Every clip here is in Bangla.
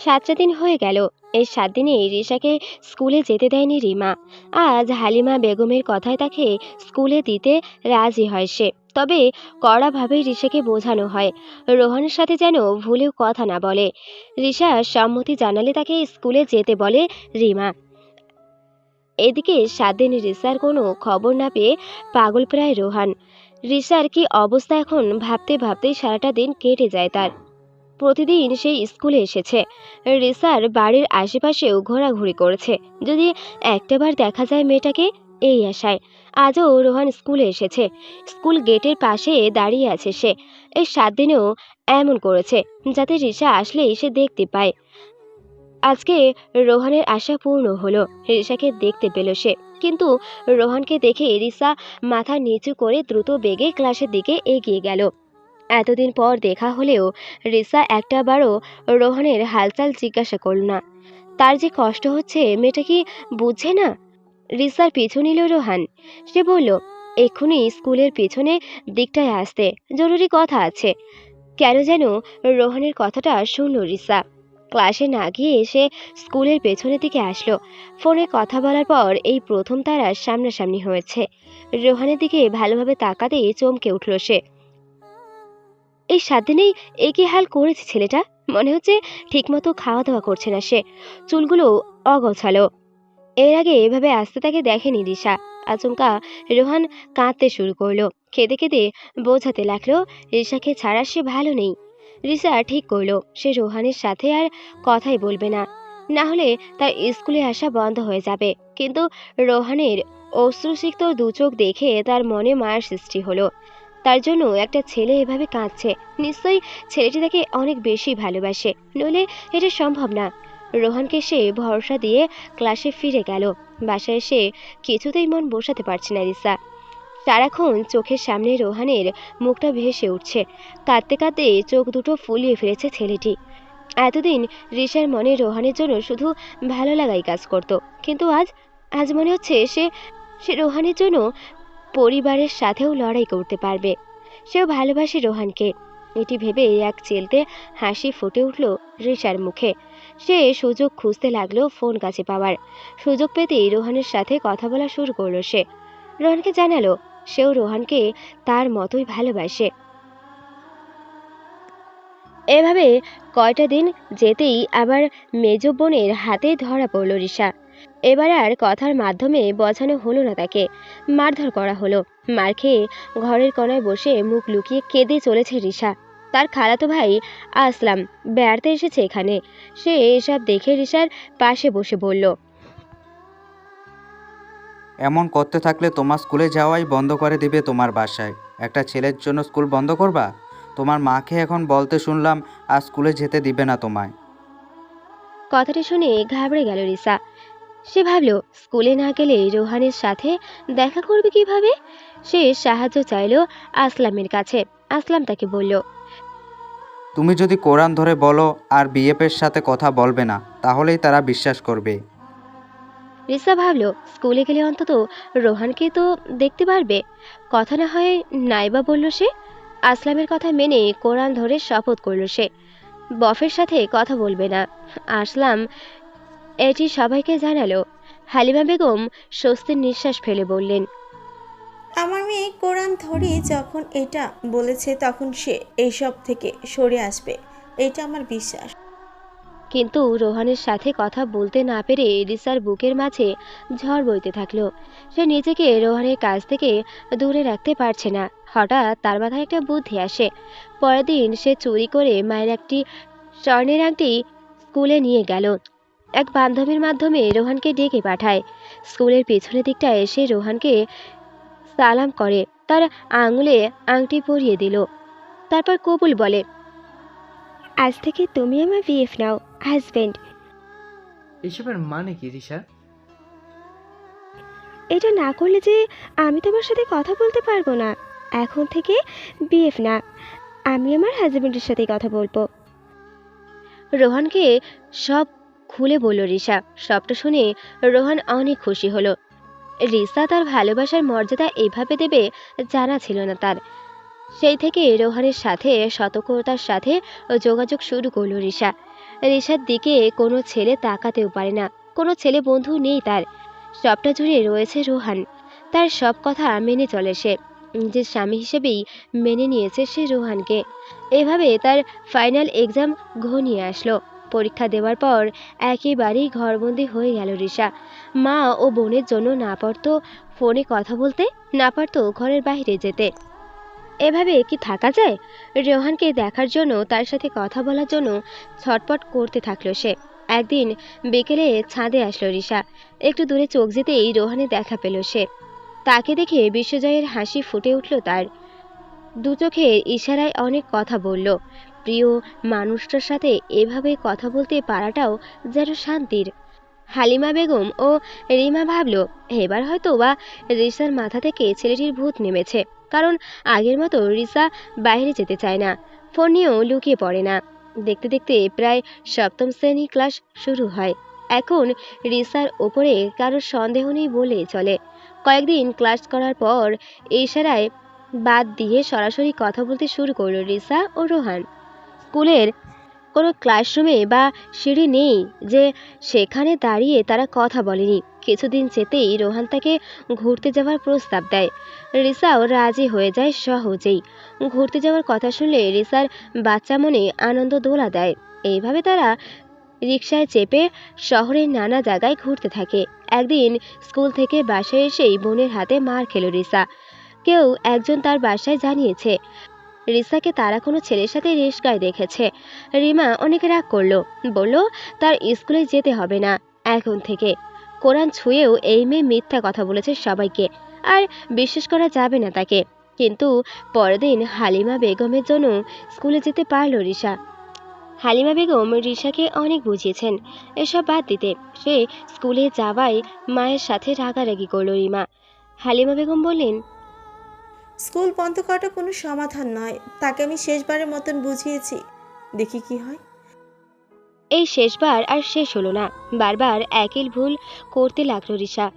সাতটা দিন হয়ে গেল। এই সাত দিনে রিশাকে স্কুলে যেতে দেয়নি রিমা। আজ হালিমা বেগমের কথায় তাকে স্কুলে দিতে রাজি হয় সে। তবে কড়াভাবে রিশাকে বোঝানো হয়। রোহানের সাথে যেন ভুলেও কথা না বলে। রিশা সম্মতি জানালে তাকে স্কুলে যেতে বলে রিমা। এদিকে সাত দিন রিসার কোনো খবর না পেয়ে পাগল প্রায় রোহান। রিসার কি অবস্থা এখন ভাবতে ভাবতেই সারাটা দিন কেটে যায় তার। প্রতিদিন সেই স্কুলে এসেছে। রিসার বাড়ির আশেপাশেও ঘোরাঘুরি করেছে। যদি একটাবার দেখা যায় মেয়েটাকে, এই আশায়। আজও রোহান স্কুলে এসেছে। স্কুল গেটের পাশে দাঁড়িয়ে আছে সে। এই সাত দিনেও এমন করেছে, যাতে রিসা আসলেই সে দেখতে পায়। আজকে রোহানের আশা পূর্ণ হলো, রিসাকে দেখতে পেল সে। কিন্তু রোহানকে দেখে রিসা মাথা নিচু করে দ্রুত বেগে ক্লাসের দিকে এগিয়ে গেল। এতদিন পর দেখা হলেও রিসা একটাবারও রোহানের হালচাল জিজ্ঞাসা করল না। তার যে কষ্ট হচ্ছে, মেয়েটা কি বুঝছে না? রিসার পিছু নিল রোহান। সে বলল, এক্ষুনি স্কুলের পিছনে দিকটায় আসতে। জরুরি কথা আছে। কেন যেন রোহানের কথাটা শুনল রিসা। ক্লাসে না গিয়ে এসে স্কুলের পেছনের দিকে আসলো। ফোনে কথা বলার পর এই প্রথম তারা সামনাসামনি হয়েছে। রোহানের দিকে ভালোভাবে তাকাতেই চমকে উঠল সে। এই সাত দিনেই একই হাল করেছে ছেলেটা? মনে হচ্ছে ঠিকমতো খাওয়া দাওয়া করছে না সে। চুলগুলো অগোছালো। এর আগে এভাবে আসতে তাকে দেখেনি দিশা। আচমকা রোহান কাঁদতে শুরু করল। কেঁদে কেঁদে বোঝাতে লাগল রিসাকে ছাড়া সে ভালো নেই। রিসা ঠিক করল, সে রোহানের সাথে আর কথাই বলবে না। না হলে তার স্কুলে আসা বন্ধ হয়ে যাবে। কিন্তু রোহানের অশ্রুসিক্ত দু চোখ দেখে তার মনে মায়ের সৃষ্টি হলো। তার জন্য একটা ছেলে এভাবে কাঁদছে। নিশ্চয়ই ছেলেটি তাকে অনেক বেশি ভালোবাসে। নইলে এটা সম্ভব না। রোহানকে সে ভরসা দিয়ে ক্লাসে ফিরে গেল। বাসায় এসে কিছুতেই মন বসাতে পারছে না রিসা। সারাক্ষণ চোখের সামনে রোহানের মুখটা ভেসে উঠছে। কাঁদতে কাঁদতে চোখ দুটো ফুলিয়ে ফেলেছে ছেলেটি। এতদিন রিসার মনে রোহানের জন্য শুধু ভালো লাগাই কাজ করত। কিন্তু আজ আজ মনে হচ্ছে সে সে রোহানের জন্য পরিবারের সাথেও লড়াই করতে পারবে। সেও ভালোবাসে রোহানকে। এটি ভেবে এক চেলতে হাসি ফুটে উঠল রিসার মুখে। সে সুযোগ খুঁজতে লাগল ফোন কাছে পাওয়ার। সুযোগ পেতেই রোহানের সাথে কথা বলা শুরু করল সে। রোহানকে জানালো, সেও রোহানকে তার মতোই ভালোবাসে। এভাবে কয়টা দিন যেতেই আবার মেজ বোনের হাতে ধরা পড়ল রিসা এবার আর কথার মাধ্যমে বোঝানো হলো না তাকে। মারধর করা হলো। মার খেয়ে ঘরের কোনায় বসে মুখ লুকিয়ে কেঁদে চলেছে রিসা তার খালাতো ভাই আসলাম বেড়াতে এসেছে এখানে। সে এসব দেখে রিসার পাশে বসে বলল এমন করতে থাকলে তোমার স্কুলে যাওয়াই বন্ধ করে দিবে তোমার বাসায়। একটা ছেলের জন্য স্কুল বন্ধ করবা? তোমার মাকে এখন বলতে শুনলাম আর স্কুলে যেতে দিবে না তোমায়। কথাটি শুনে ঘাবড়ে গেল রিসা সে ভাবল স্কুলে না গেলে রোহানের সাথে দেখা করবে কীভাবে? সে সাহায্য চাইল আসলামের কাছে। আসলাম তাকে বলল তুমি যদি কোরআন ধরে বলো আর বিএফের সাথে কথা বলবে না তাহলেই তারা বিশ্বাস করবে। রিসা ভাবল স্কুলে গেলে অন্তত রোহানকে তো দেখতে পারবে। কথা না হয় নাইবা বলল সে? আসলামের কথা মেনে কোরআন ধরে শপথ করল সে। বফের সাথে কথা বলবে না। আসলাম এটি সবাইকে জানালো। হালিমা বেগম স্বস্তির নিঃশ্বাস ফেলে বললেন আমার মেয়ে কোরআন ধরে যখন এটা বলেছে তখন সে এইসব থেকে সরে আসবে। এটা আমার বিশ্বাস। কিন্তু রোহানের সাথে কথা বলতে না পেরে রিসার বুকের মাঝে ঝড় বইতে থাকল। সে নিজেকে রোহানের কাছ থেকে দূরে রাখতে পারছে না। হঠাৎ তার মাথায় একটা বুদ্ধি আসে। পরের দিন সে চুরি করে মায়ের একটি স্বর্ণের আংটি স্কুলে নিয়ে গেল। এক বান্ধবীর মাধ্যমে রোহানকে ডেকে পাঠায়। স্কুলের পেছনের দিকটা এসে রোহানকে সালাম করে। তার আঙুলে আংটি পরিয়ে দিল। তারপর কবুল বলে আজ থেকে তুমি আমার বিএফ নাও হাজবেন্ড এসবের মানে কি রিশা? এটা না করলে যে আমি তোমার সাথে কথা বলতে পারব না। এখন থেকে বিএফ না আমি আমার হাজবেন্ডের সাথে কথা বলব। রোহানকে সব খুলে বলল রিসা সবটা শুনে রোহান অনেক খুশি হলো। রিসা তার ভালোবাসার মর্যাদা এইভাবে দেবে জানা ছিল না তার। সেই থেকে রোহানের সাথে, সতর্কতার সাথে যোগাযোগ শুরু করল রিসা রিসার দিকে কোনো ছেলে তাকাতেও পারে না, কোনো ছেলে বন্ধু নেই তার। সবটা জুড়ে রয়েছে রোহান। তার সব কথা মেনে চলে সে। নিজের স্বামী হিসেবেই মেনে নিয়েছে সে রোহানকে। এভাবে তার ফাইনাল এক্সাম ঘনিয়ে আসলো। পরীক্ষা দেওয়ার পর একেবারেই ঘরবন্দি হয়ে গেল রিসা মা ও বোনের জন্য না পারতো ফোনে কথা বলতে না পারতো ঘরের বাইরে যেতে। এভাবে কি থাকা যায়? রোহানকে দেখার জন্য, তার সাথে কথা বলার জন্য ছটপট করতে থাকল সে। একদিন বিকেলে ছাদে আসলো রিসা একটু দূরে চোখ যেতেই রোহানে দেখা পেল সে। তাকে দেখে বিশ্বজয়ের হাসি ফুটে উঠল তার। দু চোখের ইশারায় অনেক কথা বলল। প্রিয় মানুষটার সাথে এভাবে কথা বলতে পারাটাও যেন শান্তির। হালিমা বেগম ও রিমা ভাবল, এবার হয়তো বা রিসার মাথা থেকে ছেলেটির ভূত নেমেছে। কারণ আগের মতো রিসা বাইরে যেতে চায় না, ফোন নিয়েও লুকিয়ে পড়ে না। দেখতে দেখতে প্রায় সপ্তম শ্রেণি ক্লাস শুরু হয়। এখন রিসার ওপরে কারোর সন্দেহ নেই বলে চলে। কয়েকদিন ক্লাস করার পর ইশারায় বাদ দিয়ে সরাসরি কথা বলতে শুরু করল রিসা ও রোহান। স্কুলের কোনো ক্লাসরুমে বা সিঁড়ি নেই যে সেখানে দাঁড়িয়ে তারা কথা বলেনি। কিছুদিন যেতেই রোহান তাকে ঘুরতে যাওয়ার প্রস্তাব দেয়। রিসাও রাজি হয়ে যায় সহজেই। ঘুরতে যাওয়ার কথা শুনলে রিসার বাচ্চা মনে আনন্দ দোলা দেয়। এইভাবে তারা রিকশায় চেপে শহরের নানা জায়গায় ঘুরতে থাকে। একদিন স্কুল থেকে বাসায় এসেই বোনের হাতে মার খেল রিসা। কেউ একজন তার বাসায় জানিয়েছে রিসাকে তারা কোনো ছেলের সাথে রেশকায় দেখেছে। রিমা অনেক রাগ করল, বলল, তার স্কুলে যেতে হবে না, এখন থেকে। কোরআন ছুঁয়েও এই মেয়ে মিথ্যা কথা বলেছে সবাইকে, আর বিশ্বাস করা যাবে না তাকে। কিন্তু পরদিন হালিমা বেগমের জন্য স্কুলে যেতে পারল রিসা। হালিমা বেগম রিসাকে অনেক বুঝিয়েছেন, এসব বাদ দিতে। সে স্কুলে যাওয়ায় মায়ের সাথে রাগারাগি করল রিমা। হালিমা বেগম বললেন স্কুল বন্ধ করাটা কোনো সমাধান নয়। তাকে আমি শেষবারের মতন বুঝিয়েছি। দেখি কি হয়। এই শেষবার আর শেষ হলো না। বারবার একই ভুল করতে লাগল রিসা।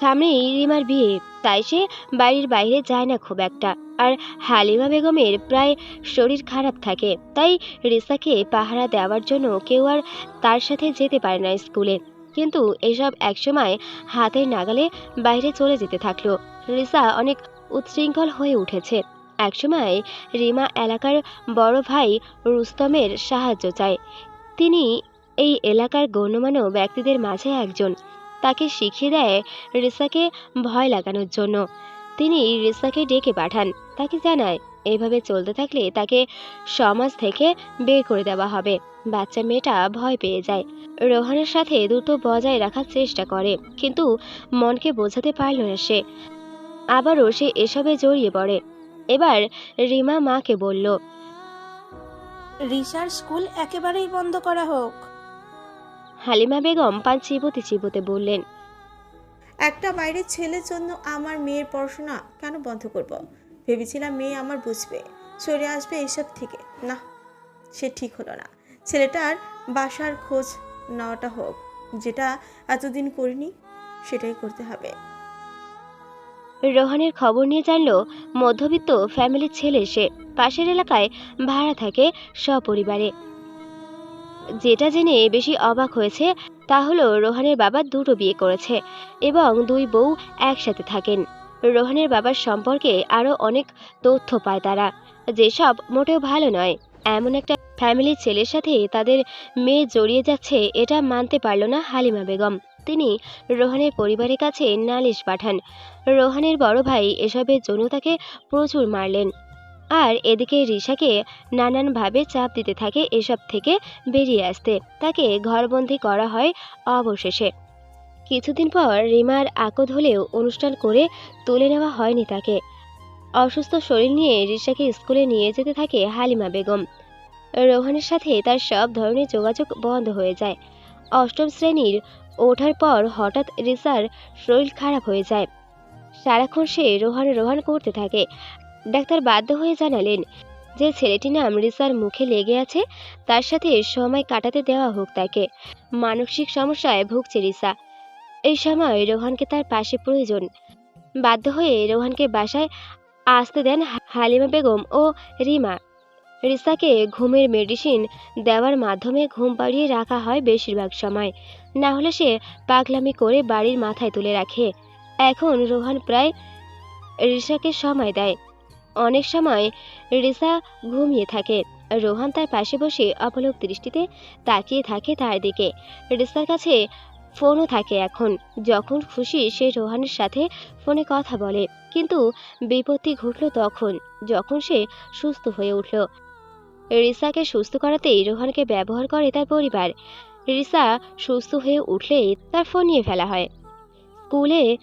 সামনেই রিমার বিয়ে। তাই সে বাড়ির বাইরে যায় না খুব একটা। আর হালিমা বেগমের প্রায় শরীর খারাপ থাকে। তাই রিসাকে পাহারা দেওয়ার জন্য কেউ আর তার সাথে যেতে পারে না স্কুলে। কিন্তু এসব একসময় হাতের নাগালে বাইরে চলে যেতে থাকল। রিসা অনেক উচ্ছৃঙ্খল হয়ে উঠেছে। একসময় রিমা এলাকার বড় ভাই রুস্তমের সাহায্য চায়। তিনি এই এলাকার গণ্যমান্য ব্যক্তিদের মাঝে একজন। তাকে শিখিয়ে দেয় রিসাকে ভয় লাগানোর জন্য। তিনি রিসাকে ডেকে পাঠান। তাকে জানায়, এভাবে চলতে থাকলে তাকে সমাজ থেকে বের করে দেওয়া হবে। বাচ্চা মেয়েটা ভয় পেয়ে যায়। রোহানের সাথে দ্রুত বজায় রাখার চেষ্টা করে, কিন্তু মনকে বোঝাতে পারল না সে। আবারও সে এসবে জড়িয়ে পড়ে। এবার রিমা মাকে বলল রিসার স্কুল একেবারেই বন্ধ করা হোক। হালিমা বেগম পান চিবোতে চিবোতে বললেন একটা বাইরের ছেলের জন্য আমার মেয়ের পড়াশোনা কেন বন্ধ করব। ভেবেছিলাম মেয়ে আমার বুঝবে। সরে আসবে এসব থেকে। না সে ঠিক হলো না। ছেলেটার বাসার খোঁজ নেওয়াটা হোক। যেটা এতদিন করিনি সেটাই করতে হবে। রোহানের খবর নিয়ে জানলো মধ্যবিত্ত ফ্যামিলির ছেলে সে পাশের এলাকায় ভাড়া থাকে সপরিবারে। যেটা জেনে বেশি অবাক হয়েছে, তা হলো রোহানের বাবা দুটো বিয়ে করেছে এবং দুই বউ একসাথে থাকেন। রোহানের বাবার সম্পর্কে আরও অনেক তথ্য পায় তারা। যেসব মোটেও ভালো নয়। এমন একটা ফ্যামিলির ছেলের সাথে তাদের মেয়ে জড়িয়ে যাচ্ছে, এটা মানতে পারল না হালিমা বেগম। তিনি রোহানের পরিবারের কাছে নালিশ পাঠান। রোহানের বড় ভাই এসবের জন্য তাকে প্রচুর মারলেন। আর এদিকে রিশাকে নানানভাবে চাপ দিতে থাকে এসব থেকে বেরিয়ে আসতে। তাকে ঘরবন্দি করা হয় অবশেষে। কিছুদিন পর রিমার আকদ হলেও অনুষ্ঠান করে তুলে নেওয়া হয়নি তাকে। অসুস্থ শরীর নিয়ে রিশাকে স্কুলে নিয়ে যেতে থাকে হালিমা বেগম। রোহানের সাথে তার সব ধরনের যোগাযোগ বন্ধ হয়ে যায়। অষ্টম শ্রেণির ওঠার পর হঠাৎ রিসার শরীর খারাপ হয়ে যায়। সারাক্ষণ সে রোহান রোহান করতে থাকে। ডাক্তার বাধ্য হয়ে জানালেন যে ছেলেটি নাম রিসার মুখে লেগে আছে, তার সাথে সময় কাটাতে দেওয়া হোক তাকে। মানসিক সমস্যায় ভুগছে রিসা। এই সময় রোহানকে তার পাশে প্রয়োজন। বাধ্য হয়ে রোহানকে বাসায় আসতে দেন হালিমা বেগম ও রিমা। রিসাকে ঘুমের মেডিসিন দেওয়ার মাধ্যমে ঘুম পাড়িয়ে রাখা হয় বেশিরভাগ সময়। না হলে সে পাগলামি করে বাড়ির মাথায় তুলে রাখে। এখন রোহান প্রায় রিসাকে সময় দেয়। অনেক সময় রিসা ঘুমিয়ে থাকে। রোহান তার পাশে বসে অপলক দৃষ্টিতে তাকিয়ে থাকে তার দিকে। রিসার কাছে ফোনও থাকে এখন। যখন খুশি সে রোহানের সাথে ফোনে কথা বলে। কিন্তু বিপত্তি ঘটল তখন, যখন সে সুস্থ হয়ে উঠল। রিসাকে সুস্থ করাতেই রোহানকে ব্যবহার করে তার পরিবার। রিসা সুস্থ হয়ে উঠলেই তার ফোন নিয়ে ফেলা হয়। স্কুলে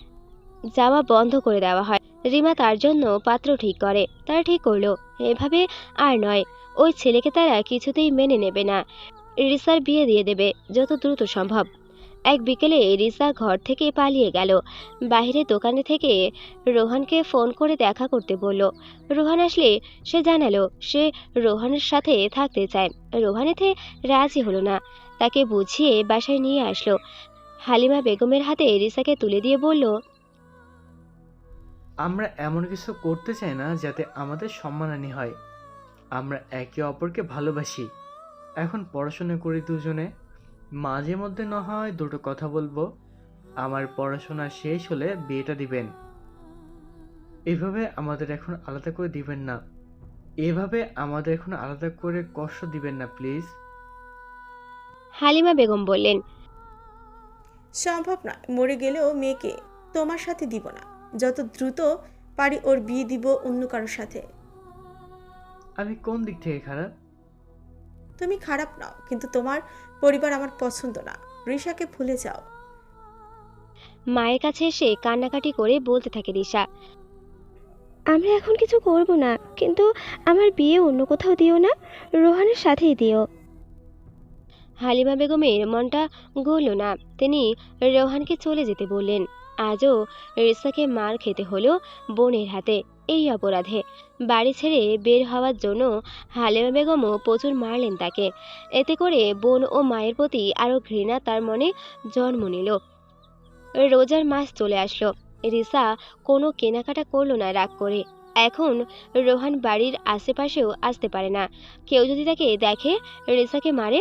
যাওয়া বন্ধ করে দেওয়া হয়। রিমা তার জন্য পাত্র ঠিক করে। তারা ঠিক করল, এভাবে আর নয়। ওই ছেলেকে তারা কিছুতেই মেনে নেবে না। রিসার বিয়ে দিয়ে দেবে, যত দ্রুত সম্ভব। এক বিকেলে রিসা ঘর থেকে পালিয়ে গেল। বাইরে দোকানে থেকে রোহানকে ফোন করে দেখা করতে বলল। রোহান আসলে সে জানালো, সে রোহানের সাথে থাকতে চায়। রোহান এতে রাজি হলো না। তাকে বুঝিয়ে বাসায় নিয়ে আসলো। হালিমা বেগমের হাতে রিসাকে তুলে দিয়ে বলল, আমরা এমন কিছু করতে চাই না যাতে আমাদের সম্মানহানি হয়। আমরা একে অপরকে ভালোবাসি। এখন পড়াশোনা করি দুজনে। মাঝে মধ্যে না হয় দুটো কথা বলব। আমার পড়াশোনা শেষ হলে বিয়েটা দিবেন। এভাবে আমাদের এখন আলাদা করে দিবেন না। এভাবে আমাদের এখন আলাদা করে কষ্ট দিবেন না প্লিজ। হালিমা বেগম বললেন সম্ভব নয় মরে গেলেও মেয়েকে তোমার সাথে দিব না। যত দ্রুত পারি ওর বিয়ে দিব অন্য কারোর সাথে। আমি কোন দিক থেকে খারাপ? তুমি খারাপ নাও কিন্তু তোমার পরিবার আমার পছন্দ না। রিশাকে ভুলে যাও। মায়ের কাছে এসে কান্নাকাটি করে বলতে থাকে রিশা আমরা এখন কিছু করব না কিন্তু আমার বিয়ে অন্য কোথাও দিও না রোহানের সাথেই দিও। হালিমা বেগমের মনটা গলো না। তিনি রোহানকে চলে যেতে বললেন। আজও রিসাকে মার খেতে হলো বোনের হাতে। এই অপরাধে বাড়ি ছেড়ে বের হওয়ার জন্য হালেমা বেগমও প্রচুর মারলেন তাকে। এতে করে বোন ও মায়ের প্রতি আরও ঘৃণা তার মনে জন্ম নিল। রোজার মাস চলে আসলো। রিসা কোনো কেনাকাটা করল না রাগ করে। এখন রোহান বাড়ির আশেপাশেও আসতে পারে না। কেউ যদি তাকে দেখে রিসাকে মারে,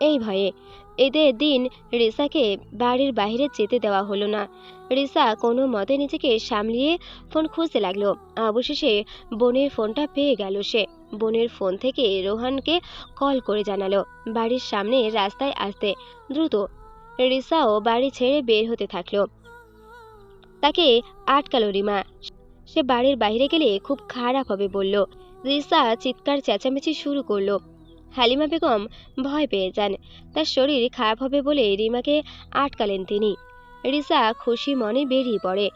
এই ভয়ে ঈদের দিন রিসাকে বাড়ির বাইরে যেতে দেওয়া হলো না। রিসা কোনো মতে নিজেকে সামলিয়ে ফোন খুঁজতে লাগল। অবশেষে বোনের ফোনটা পেয়ে গেল সে। বোনের ফোন থেকে রোহানকে কল করে জানালো, বাড়ির সামনে রাস্তায় আসতে। দ্রুত রিসাও বাড়ি ছেড়ে বের হতে থাকল। তাকে আটকালো রিমা। সে বাড়ির বাইরে গেলে খুব খারাপ হবে বলল। রিসা চিৎকার চেঁচামেচি শুরু করল। হালিমা বেগম ভয় পেয়ে যান। তার শরীর খারাপ হবে বলে রিমাকে আটকালেন তিনি। রিসা খুশি মনে বেরিয়ে পড়ে।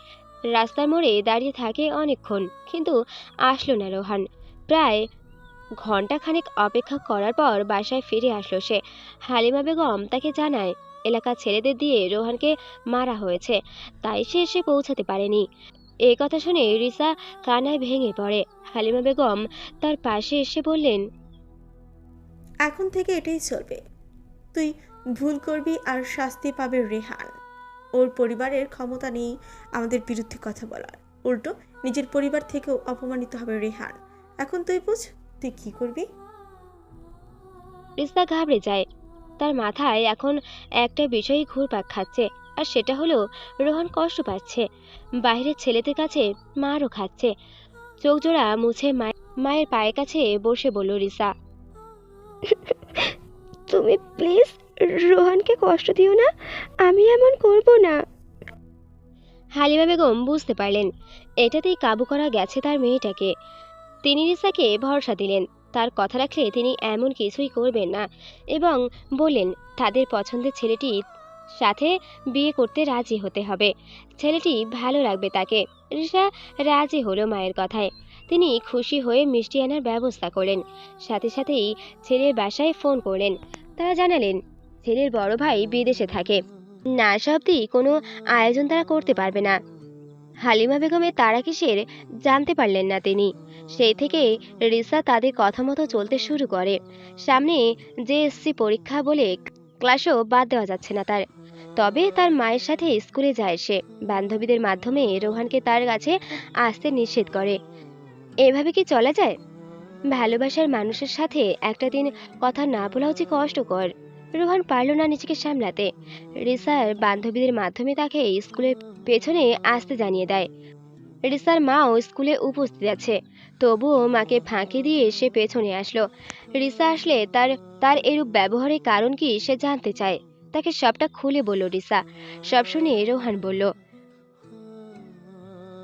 রাস্তার মোড়ে দাঁড়িয়ে থাকে অনেকক্ষণ, কিন্তু আসলো না রোহান। প্রায় ঘন্টাখানেক অপেক্ষা করার পর বাসায় ফিরে আসলো সে। হালিমা বেগম তাকে জানায় এলাকার ছেলেদের দিয়ে রোহানকে মারা হয়েছে, তাই সে এসে পৌঁছাতে পারেনি। এই কথা শুনে রিসা কানায় ভেঙে পড়ে। হালিমা বেগম তার পাশে এসে বললেন এখন থেকে এটাই চলবে। তুই ভুল করবি আর শাস্তি পাবে রেহান। ওর পরিবারের ক্ষমতা নেই আমাদের বিরুদ্ধে কথা বলার। উল্টো, নিজের পরিবার থেকেও অপমানিত হবে রেহান। এখন তুই বুঝ, তুই কি করবি? রিস্তা ঘাবড়ে যায়। তার মাথায় এখন একটা বিষয়ই ঘুরপাক খাচ্ছে আর সেটা হলো রোহন কষ্ট পাচ্ছে। বাইরের ছেলেদের কাছে মারও খাচ্ছে। চোখ জোড়া মুছে মায়ের মায়ের পায়ের কাছে বসে বলল রিসা তুমি প্লিজ রোহানকে কষ্ট দিও না, আমি এমন করব না। হালিমা বেগম বুঝতে পারলেন, এটাতেই কাবু করা গেছে তার মেয়েটাকে। তিনি রিসাকে ভরসা দিলেন, তার কথা রাখলে তিনি এমন কিছুই করবেন না এবং বললেন, তাদের পছন্দের ছেলেটির সাথে বিয়ে করতে রাজি হতে হবে। ছেলেটি ভালো লাগবে তাকে। রিসা রাজি হলো মায়ের কথায়। তিনি খুশি হয়ে মিষ্টি আনার ব্যবস্থা করলেন। সাথে সাথেই ছেলের বাসায় ফোন করলেন। তারা জানালেন, ছেলের বড় ভাই বিদেশে থাকে। না সবদি কোনো আয়োজন তারা করতে পারবে না। হালিমা বেগমের তারা কিসের জানতে পারলেন না তিনি। সেই থেকে রিসা তাদের কথা মতো চলতে শুরু করে। সামনে জেএসসি পরীক্ষা বলে ক্লাসও বাদ দেওয়া যাচ্ছে না তার। তবে তার মায়ের সাথে স্কুলে যায় সে। বান্ধবীদের মাধ্যমে রোহানকে তার কাছে আসতে নিষেধ করে। এভাবে কি চলা যায়? ভালোবাসার মানুষের সাথে একটা দিন কথা না বলাও যে কষ্টকর। রোহান পারল না নিজেকে সামলাতে। রিসার বান্ধবীদের মাধ্যমে তাকে স্কুলের পেছনে আসতে জানিয়ে দেয়। রিসার মাও স্কুলে উপস্থিত আছে, তবুও মাকে ফাঁকি দিয়ে সে পেছনে আসলো। রিসা আসলে তার তার এরূপ ব্যবহারের কারণ কি সে জানতে চায়। তাকে সবটা খুলে বলল রিসা। সব শুনে রোহান বলল,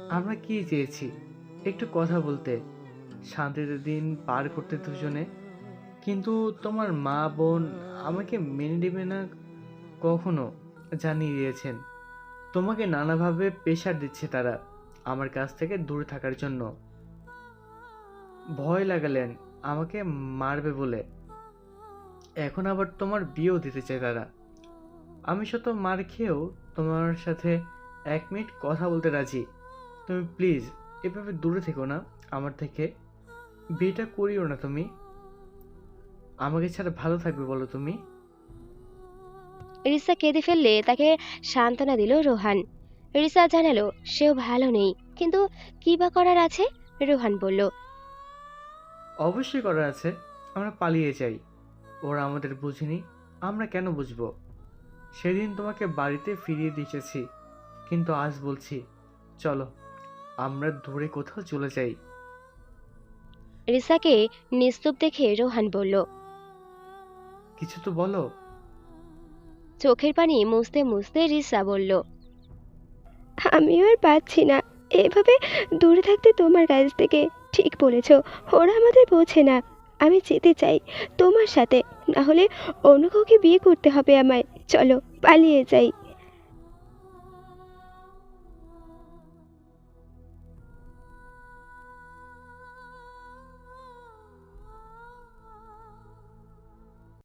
আমরা কি চেয়েছি? একটু কথা বলতে। শান্তিতে দিন পার করতে দুজনে। কিন্তু তোমার মা, বোন আমাকে মেনে নেবে না কখনো জানিয়ে দিয়েছেন তোমাকে নানাভাবে প্রেশার দিচ্ছে তারা আমার কাছ থেকে দূরে থাকার জন্য। ভয় লাগালেন, আমাকে মারবে বলে। এখন আবার তোমার বিয়েও দিতে চায় তারা। আমি শত মার খেয়েও তোমার সাথে এক মিনিট কথা বলতে রাজি। তুমি প্লিজ এভাবে দূরে থেকো না আমার থেকে। বিয়েটা করিও না তুমি। আমাকে ছাড়া ভালো থাকবে বলো তুমি। রিসা কেঁদে ফেললে তাকে সান্ত্বনা দিল রোহান। রিসা জানালো সেও ভালো নেই। কিন্তু কি বা করার আছে? রোহান বলল অবশ্যই করার আছে। আমরা পালিয়ে যাই। ওরা আমাদের বুঝেনি। আমরা কেন বুঝব? সেদিন তোমাকে বাড়িতে ফিরিয়ে দিয়ে এসেছি কিন্তু আজ বলছি চলো। আমরা দূরে কোথাও চলে যাই। রিসাকে নিস্তুপ দেখে রোহান বলল কিছু তো বলো। চোখের পানি মুছতে মুছতে রিসা বলল আমিও আর পাচ্ছি না। এভাবে দূরে থাকতে তোমার কাছ থেকে ঠিক বলেছ ওরা আমাদের বোঝে না। আমি যেতে চাই তোমার সাথে না হলে অন্য কাউকে বিয়ে করতে হবে আমায়। চলো পালিয়ে যাই।